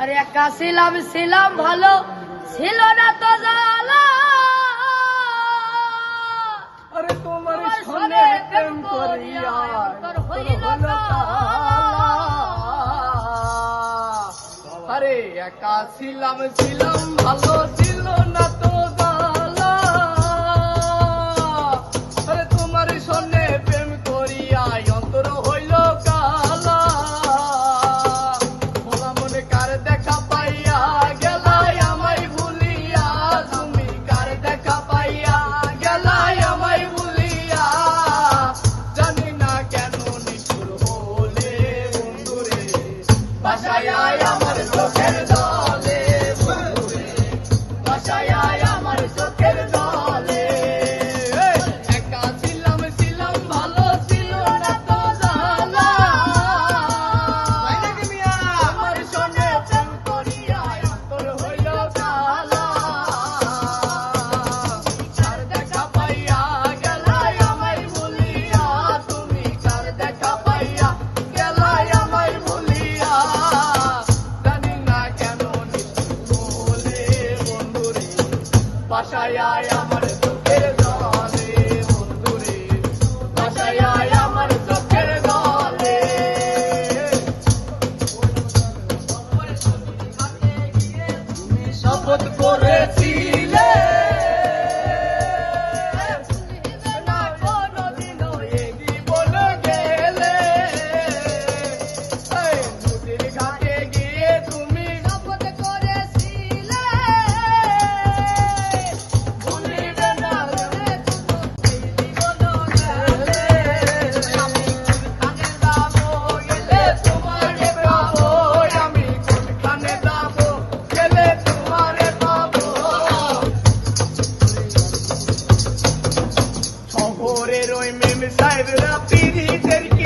আরে একা ছিলাম ছিলাম ভালো ছিল না তো আরে আরে একা ছিলাম ছিলাম ভালো ছিল না তো বাসায় আমার চোখের জলে বন্ধুরে। বাসায় আমার চোখের জলে। শপথ কর। I'm a me sabe